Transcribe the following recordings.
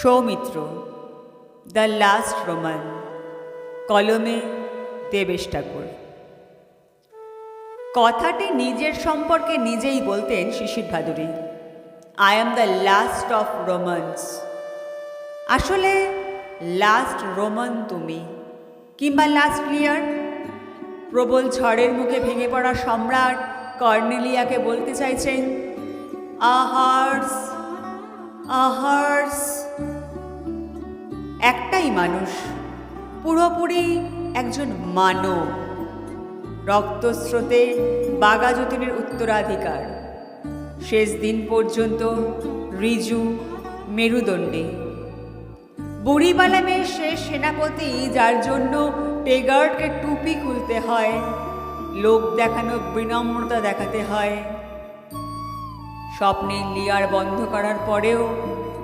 Soumitra, the last Roman, কলমে দেবেশ ঠাকুর। কথাটি নিজের সম্পর্কে নিজেই বলতেন Sisir Bhaduri. I am the last of romance আসলে লাস্ট রোমান তুমি, কিংবা লাস্ট ক্লিয়ার প্রবল ঝড়ের মুখে ভেঙে পড়া সম্রাট কর্নেলিয়াকে বলতে চাইছেন আহার্স আহার্স একটাই মানুষ, পুরোপুরি একজন মানব। রক্তস্রোতে বাগাযতীনের উত্তরাধিকার। শেষ দিন পর্যন্ত রিজু মেরুদণ্ডে। বুড়িবালা মেয়ের শেষ সেনাপতি, যার জন্য টেগার্ডকে টুপি খুলতে হয় লোক দেখানো, বিনম্রতা দেখাতে হয়। স্বপ্নের লিয়ার বন্ধ করার পরেও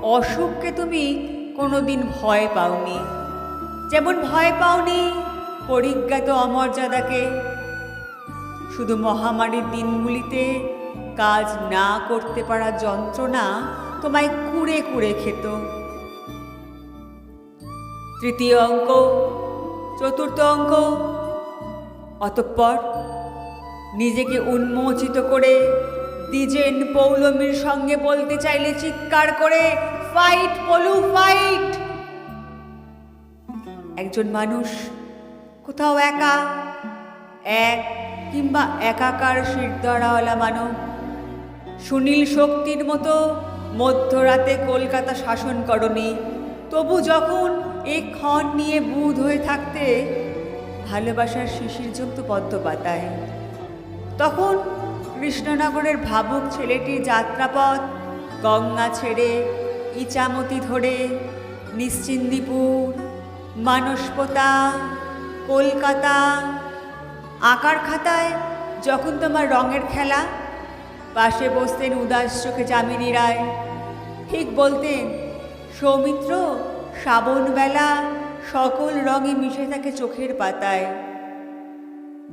অসুখকে তুমি কোনোদিন ভয় পাওনি। যেমন ভয় পাওনি পরিজ্ঞাত অমর্যাদাকে। শুধু মহামারীর দিনগুলিতে কাজ না করতে পারা যন্ত্রণা তোমায় কুড়ে কুড়ে খেত। তৃতীয় অঙ্ক, চতুর্থ অঙ্ক। অতঃপর নিজেকে উন্মোচিত করে দ্বিজেন পৌলমীর সঙ্গে বলতে চাইলে চিৎকার করে ফাইট পলু ফাইট একজন মানুষ কোথাও একা, এক কিংবা একাকার শিরদাঁড়াওয়ালা মানব, সুনীল শক্তির মতো মধ্যরাতে কলকাতা শাসন করনি। তবু যখন এই ক্ষণ নিয়ে বুধ হয়ে থাকতে ভালোবাসার শিশির জমত পদ্ম পাতায় তখন কৃষ্ণনগরের ভাবুক ছেলেটি যাত্রাপথ গঙ্গা ছেড়ে ইচামতি ধরে, নিশ্চিন্দিপুর, মানসপোতা, কলকাতা আঁকার খাতায় যখন তোমার রঙের খেলা, পাশে বসতেন উদাস চোখে যামিনী রায়। ঠিক বলতেন, সৌমিত্র শ্রাবণবেলা সকল রঙে মিশে থাকে চোখের পাতায়।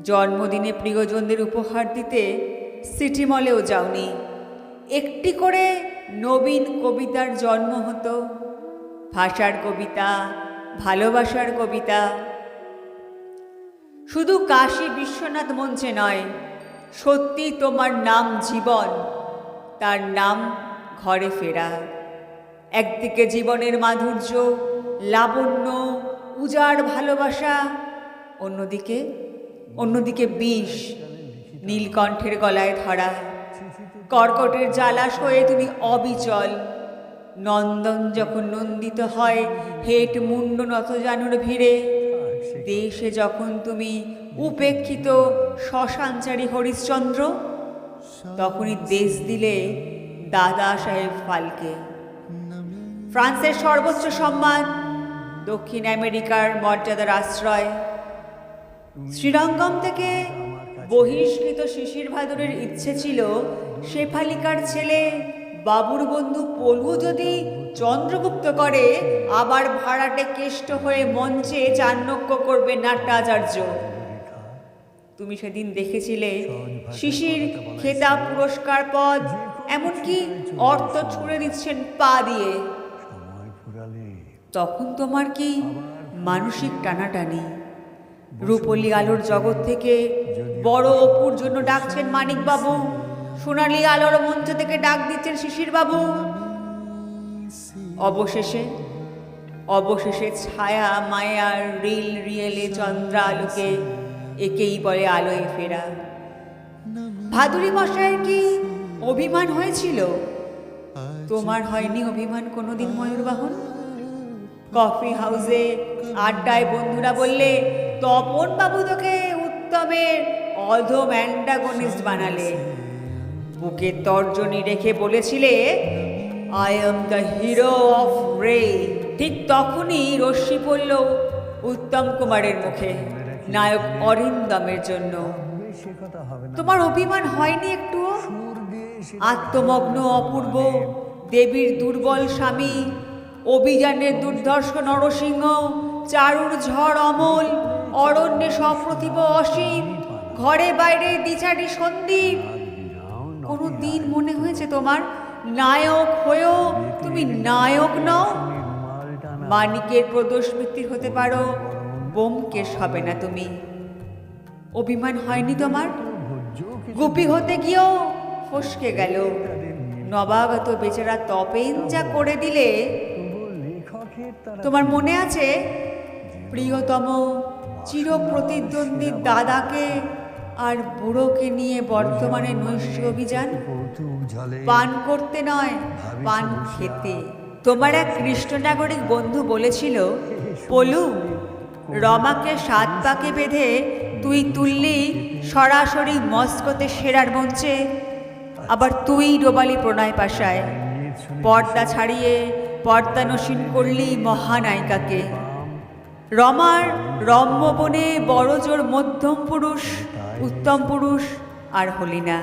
জন্মদিনে প্রিয়জনদের উপহার দিতে সিটি মলেও যাওনি। একটি করে নবীন কবিতার জন্ম হতো। ভাষার কবিতা, ভালোবাসার কবিতা। শুধু কাশী বিশ্বনাথ মঞ্চে নয় সত্যি তোমার নাম জীবন, তার নাম ঘরে ফেরা। একদিকে জীবনের মাধুর্য, লাবণ্য, উজাড় ভালোবাসা, অন্যদিকে অন্যদিকে বিষ, নীলকণ্ঠের গলায় ধরা। কর্কটের জ্বালাস হয়ে তুমি অবিচল। নন্দন যখন নন্দিত হয়, হেট মুন্ড নতজানুর ভিড়ে। দেশে যখন তুমি উপেক্ষিত শ্মশানচারী হরিশ্চন্দ্র, তখনই দেশ দিলে দাদা সাহেব ফালকে। ফ্রান্সের সর্বোচ্চ সম্মান, দক্ষিণ আমেরিকার মর্যাদার আশ্রয়। শ্রীরঙ্গম থেকে বহিষ্কৃত শিশির ভাদুরের ইচ্ছে ছিল শেফালিকার ছেলে বাবুর বন্ধু পলু যদি চন্দ্রগুপ্ত করে, আবার ভাড়াটে কেষ্ট হয়ে মঞ্চে চাণক্য করবে নাট্যাচার্য। তুমি সেদিন দেখেছিলে শিশির খেতাব পুরস্কার পদ, এমনকি অর্থ ছুড়ে দিচ্ছেন পা দিয়ে। তখন তোমার কি মানসিক টানাটানি? রূপলি আলোর জগৎ থেকে বড় অপুর জন্য ডাকছেন মানিকবাবু। সোনালি আলোর মঞ্চ থেকে ডাক দিচ্ছেন শিশির বাবু অবশেষে অবশেষে ছায়া মায়ার রিল, রিয়েলে, চন্দ্রা আলোকে একেই বলে আলোয় ফেরা। ভাদুরী মশাইয়ের কি অভিমান হয়েছিল? তোমার হয়নি অভিমান কোনোদিন ময়ূরবাহন? কফি হাউসে আড্ডায় বন্ধুরা বললে, তপন বাবু তোকে উত্তমের অধম অ্যান্টাগনিস্ট বানালে। বুকে তর্জনী রেখে বলেছিলে I am the hero of রে ঠিক তখনই রশ্মি পড়ল উত্তম কুমারের মুখে, নায়ক অরিন্দমের জন্য। তোমার অভিমান হয়নি সে আত্মমগ্ন অপূর্ব, দেবীর দুর্বল স্বামী, অভিযানের দুর্ধর্ষ নরসিংহ, চারুর ঝড় অমল, অরণ্যে সপ্রতিভ অসীম, ঘরে বাইরে দ্বিচারি সন্দীপ দিন মনে হয়েছে তোমার নায়ক হয়েও তুমি নায়ক নও। মানিকের প্রদোষমিত্তির হতে পারো বোমকেশ হবে না তুমি। অভিমান হয়নি তোমার? গুপি হতে গিয়েও ফসকে গেল। নবাগত বেচারা তপেন যা করে দিলে, তোমার মনে আছে? প্রিয়তম চির প্রতিদ্বন্দ্বী দাদাকে আর বুড়োকে নিয়ে বর্তমানে নৈশ অভিযান। পান করতে নয়, পান খেতে। তোমার এক কৃষ্ণ নাগরিক বন্ধু বলেছিল, পলু, রমাকে সাত পাকে বেঁধে তুই তুললি সরাসরি মস্কোতে সেরার মঞ্চে। আবার তুই ডোবালি প্রণয় পাশায়। পর্দা ছাড়িয়ে পর্দা নসীন করলি মহানায়িকাকে। রমার রম্যবনে বড়জোর মধ্যম পুরুষ উত্তম পুরুষ আর হলি না।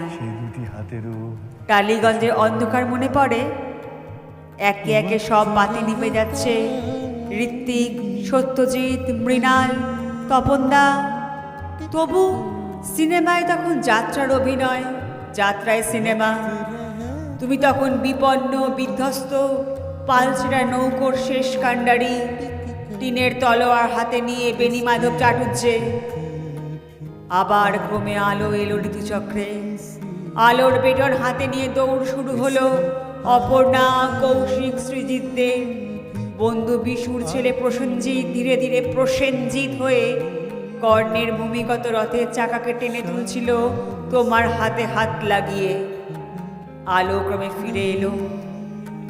টালিগঞ্জের অন্ধকার মনে পড়ে। একে একে সব বাতি নিভে যাচ্ছে। ঋত্বিক সত্যজিৎ মৃণাল তপনদা। তবু সিনেমায় তখন যাত্রার অভিনয় যাত্রায় সিনেমা। তুমি তখন বিপন্ন বিধ্বস্ত পালছেরা নৌকোর শেষ কাণ্ডারি টিনের তলোয়ার হাতে নিয়ে বেনি মাধব চাটুচ্ছে আবার ক্রমে আলো এলো ঋতুচক্রে আলোর বেটন হাতে নিয়ে দৌড় শুরু হলো অপর্ণা কৌশিক সৃজিতদের বন্ধু বিশুর ছেলে প্রসেনজিৎ ধীরে ধীরে প্রসেনজিৎ হয়ে কর্ণের ভূমিগত রথের চাকাকে টেনে তুলছিল তোমার হাতে হাত লাগিয়ে। আলো ক্রমে ফিরে এলো।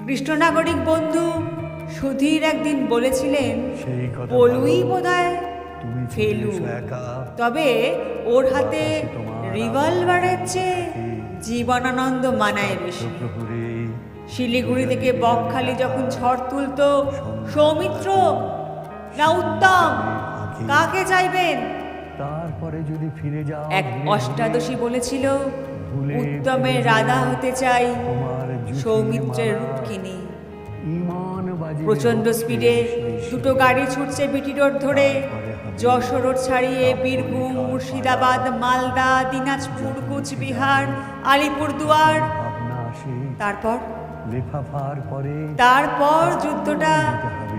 কৃষ্ণনাগরিক বন্ধু সুধীর একদিন বলেছিলেন বলুই বোধহয় তুমি ফেলু। তবে ওর হাতে রিভলভারের চেয়ে জীবনানন্দ মানায় বেশি। শিলিগুড়ি থেকে বকখালি যখন ঝড় তুলতো সৌমিত্র না উত্তম কাকে চাইবেন? তারপরে যদি ফিরে যাও এক অষ্টাদশী বলেছিল উত্তমের রাধা হতে চাই সৌমিত্রের রূপকিনী। প্রচণ্ড স্পিডে দুটো গাড়ি ছুটছে বিটি রোড ধরে। যশোর রোড ছাড়িয়ে বীরভূম মুর্শিদাবাদ মালদা দিনাজপুর কুচবিহার আলিপুরদুয়ার। তারপর? তারপর যুদ্ধটা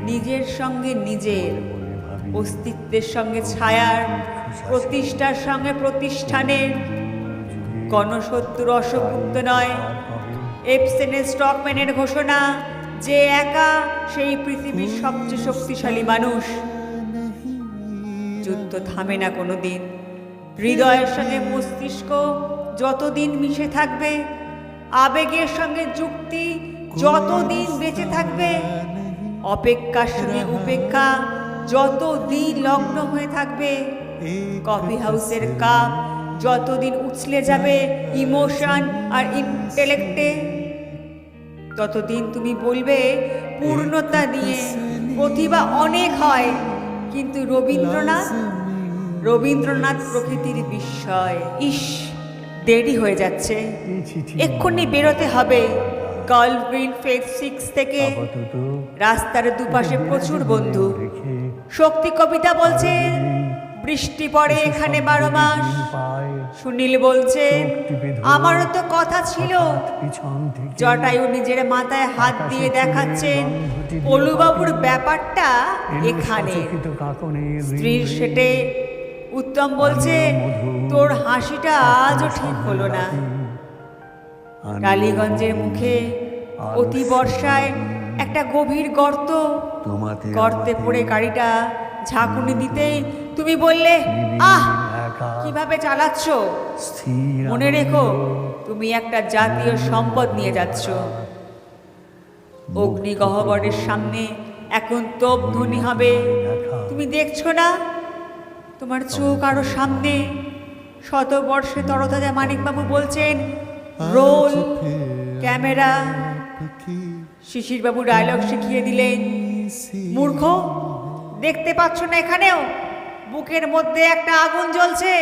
নিজের সঙ্গে নিজের অস্তিত্বের সঙ্গে ছায়ার প্রতিষ্ঠার সঙ্গে প্রতিষ্ঠানের। যুগে গণশত্রু অসভুক্ত নয়। এপসেনের স্টকম্যানের ঘোষণা। যে একা সেই পৃথিবীর সবচেয়ে শক্তিশালী মানুষ। যুদ্ধ থামে না কোনো দিন হৃদয়ের সঙ্গে মস্তিষ্ক যতদিন মিশে থাকবে, আবেগের সঙ্গে যুক্তি যতদিন বেঁচে থাকবে, অপেক্ষার সঙ্গে উপেক্ষা যতদিন লগ্ন হয়ে থাকবে, কফি হাউসের কাপ যতদিন উছলে যাবে ইমোশন আর ইন্টেলেক্টে ততদিন তুমি বলবে পূর্ণতা নিয়ে প্রতিভা অনেক হয়। কিন্তু রবীন্দ্রনাথ রবীন্দ্রনাথ প্রকৃতির বিস্ময় ইস দেরি হয়ে যাচ্ছে। এক্ষুনি বেরোতে হবে। গল্ফ গ্রিন ফেজ সিক্স থেকে রাস্তার দুপাশে প্রচুর বন্ধু। শক্তি কবিতা বলছে বৃষ্টি পড়ে এখানে বারো মাস। সুনীল বলছে আমারও তো কথা ছিল। জটায়ু নিজের মাথায় হাত দিয়ে দেখাচ্ছেন পলুবাবুর ব্যাপারটা এখানে। স্ত্রীর সেটে উত্তম বলছে তোর হাসিটা আজও ঠিক হলো না। টালিগঞ্জের মুখে অতি বর্ষায় একটা গভীর গর্ত। গর্তে পড়ে গাড়িটা ঝাঁকুনি দিতেই তুমি বললে আহ কীভাবে চালাচ্ছ? মনে রেখো তুমি একটা জাতীয় সম্পদ নিয়ে যাচ্ছ। অগ্নিগহ্বরের সামনে এখন তোপ ধ্বনি হবে। তুমি দেখছ না? তোমার চোখ আরও সামনে। শত বর্ষে তরতাজা মানিকবাবু বলছেন রোল ক্যামেরা। শিশিরবাবু ডায়লগ শিখিয়ে দিলেন মূর্খ দেখতে পাচ্ছ না এখানেও? বুকের মধ্যে একটা আগুন জ্বলছে।